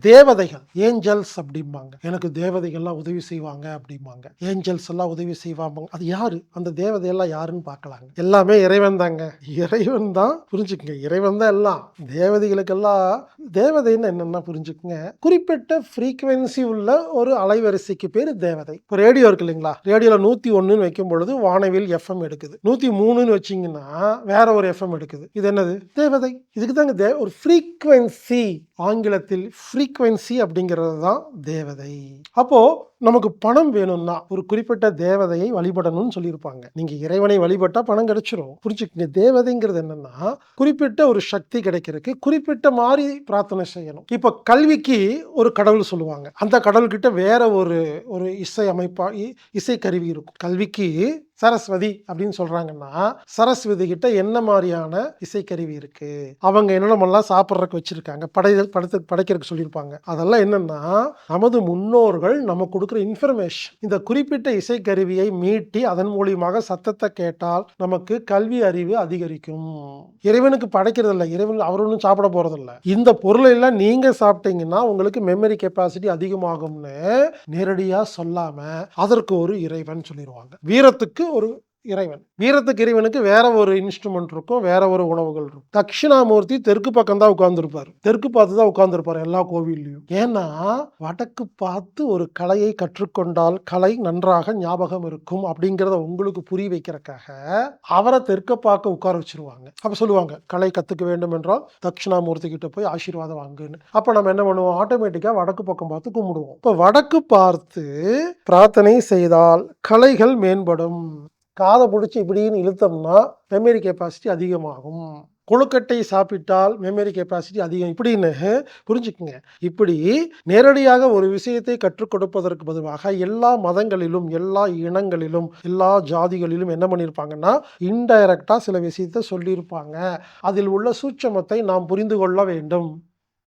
தேவதைகள் ஏஞ்சல்ஸ் அப்படிம்பாங்க. எனக்கு தேவதைகள்லாம் உதவி செய்வாங்க அப்படிம்பாங்க. ஏஞ்சல்ஸ் எல்லாம் உதவி செய்வாங்க. அது யாரு? அந்த தேவதையெல்லாம் யாருன்னு பார்க்கலாங்க. எல்லாமே இறைவன் தாங்க. இறைவன் தான் புரிஞ்சுக்குங்க. இறைவன் தான் எல்லாம். தேவதைகளுக்கெல்லாம் தேவதைன்னு என்னென்னா புரிஞ்சுக்குங்க. குறிப்பிட்ட ஃப்ரீக்குவென்சி உள்ள ஒரு அலைவரிசைக்கு பேர் தேவதை. இப்போ ரேடியோ இருக்கு இல்லைங்களா? ரேடியோவில் நூற்றி ஒன்றுன்னு வைக்கும் பொழுது வானவில் எஃப்எம் எடுக்குது. நூற்றி மூணுன்னு வச்சிங்கன்னா வேற ஒரு எஃப்எம் எடுக்குது. இது என்னது? தேவதை. இதுக்கு தாங்க தே ஒரு ஃப்ரீக்குவென்சி ஆங்கிலத்தில் ஃப்ரீ ஃப்ரீக்குவென்சி அப்படிங்கிறது தான் தேவதை. அப்போ நமக்கு பணம் வேணும்னா ஒரு குறிப்பிட்ட தேவதையை வழிபடணும்னு சொல்லியிருப்பாங்க. நீங்க இறைவனை வழிபட்டா பணம் கிடைச்சிரும். புரிஞ்சுக்கங்க. தேவதைங்கிறது என்னன்னா குறிப்பிட்ட ஒரு சக்தி கிடைக்கிறதுக்கு குறிப்பிட்ட மாதிரி பிரார்த்தனை செய்யணும். இப்போ கல்விக்கு ஒரு கடவுள் சொல்லுவாங்க. அந்த கடவுள்கிட்ட வேற ஒரு ஒரு இசை அமைப்பா இ- இசை கருவி இருக்கும். கல்விக்கு சரஸ்வதி அப்படின்னு சொல்றாங்கன்னா சரஸ்வதி கிட்ட என்ன மாதிரியான இசைக்கருவி இருக்கு? அவங்க என்னென்னலாம் சாப்பிட்றதுக்கு வச்சிருக்காங்க? படை படத்து படைக்கிறதுக்கு சொல்லியிருப்பாங்க. அதெல்லாம் என்னன்னா நமது முன்னோர்கள் நம்ம கொடுக்குற இன்ஃபர்மேஷன் இந்த குறிப்பிட்ட இசைக்கருவியை மீட்டி அதன் மூலியமாக சத்தத்தை கேட்டால் நமக்கு கல்வி அறிவு அதிகரிக்கும். இறைவனுக்கு படைக்கிறது இல்லை. இறைவன் அவர் ஒன்றும் சாப்பிட போறதில்ல இந்த பொருளை எல்லாம் நீங்க சாப்பிட்டீங்கன்னா உங்களுக்கு மெமரி கெப்பாசிட்டி அதிகமாகும்னு நேரடியாக சொல்லாம அதற்கு ஒரு இறைவன் சொல்லிடுவாங்க வீரத்துக்கு ஒரு இறைவன். வீரத்துக்கு இறைவனுக்கு வேற ஒரு இன்ஸ்ட்ருமெண்ட் இருக்கும் வேற ஒரு உணவுகள் இருக்கும். தட்சிணாமூர்த்தி தெற்கு பக்கம் தான் உட்கார்ந்துருப்பார். தெற்கு பார்த்து தான் உட்கார்ந்துருப்பார் எல்லா கோவில்லையும். ஏன்னா வடக்கு பார்த்து ஒரு கலையை கற்றுக்கொண்டால் கலை நன்றாக ஞாபகம் இருக்கும் அப்படிங்கிறத உங்களுக்கு புரிய வைக்கிறக்காக அவரை தெற்க பார்க்க உட்கார வச்சிருவாங்க. அப்ப சொல்லுவாங்க கலை கத்துக்க வேண்டும் என்றால் தட்சிணாமூர்த்தி கிட்ட போய் ஆசீர்வாதம் வாங்குன்னு. அப்ப நம்ம என்ன பண்ணுவோம்? ஆட்டோமேட்டிக்கா வடக்கு பக்கம் பார்த்து கும்பிடுவோம். இப்ப வடக்கு பார்த்து பிரார்த்தனை செய்தால் கலைகள் மேம்படும். காதை பிடிச்சி இப்படின்னு இழுத்தோம்னா மெமரி கெப்பாசிட்டி அதிகமாகும். கொழுக்கட்டை சாப்பிட்டால் மெமரி கெப்பாசிட்டி அதிகம். இப்படின்னு புரிஞ்சுக்குங்க. இப்படி நேரடியாக ஒரு விஷயத்தை கற்றுக் கொடுப்பதற்கு பதிலாக எல்லா மதங்களிலும் எல்லா இனங்களிலும் எல்லா ஜாதிகளிலும் என்ன பண்ணியிருப்பாங்கன்னா இன்டைரக்டாக சில விஷயத்தை சொல்லியிருப்பாங்க. அதில் உள்ள சூட்சமத்தை நாம் புரிந்து கொள்ள வேண்டும்.